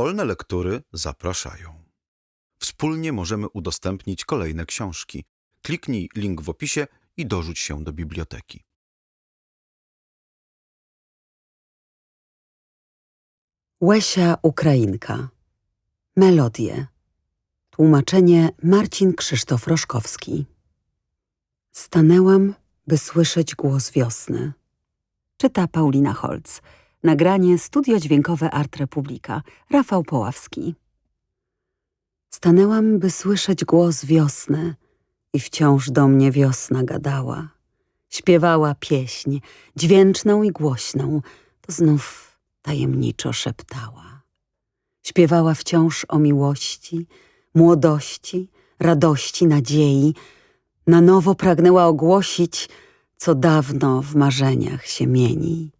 Wolne lektury zapraszają. Wspólnie możemy udostępnić kolejne książki. Kliknij link w opisie i dorzuć się do biblioteki. Łesia Ukrainka. Melodie. Tłumaczenie Marcin Krzysztof Roszkowski. Stanęłam, by słyszeć głos wiosny. Czyta Paulina Holc. Nagranie Studio Dźwiękowe Art Republika. Rafał Poławski. Stanęłam, by słyszeć głos wiosny i wciąż do mnie wiosna gadała. Śpiewała pieśń, dźwięczną i głośną, to znów tajemniczo szeptała. Śpiewała wciąż o miłości, młodości, radości, nadziei. Na nowo pragnęła ogłosić, co dawno w marzeniach się mieni.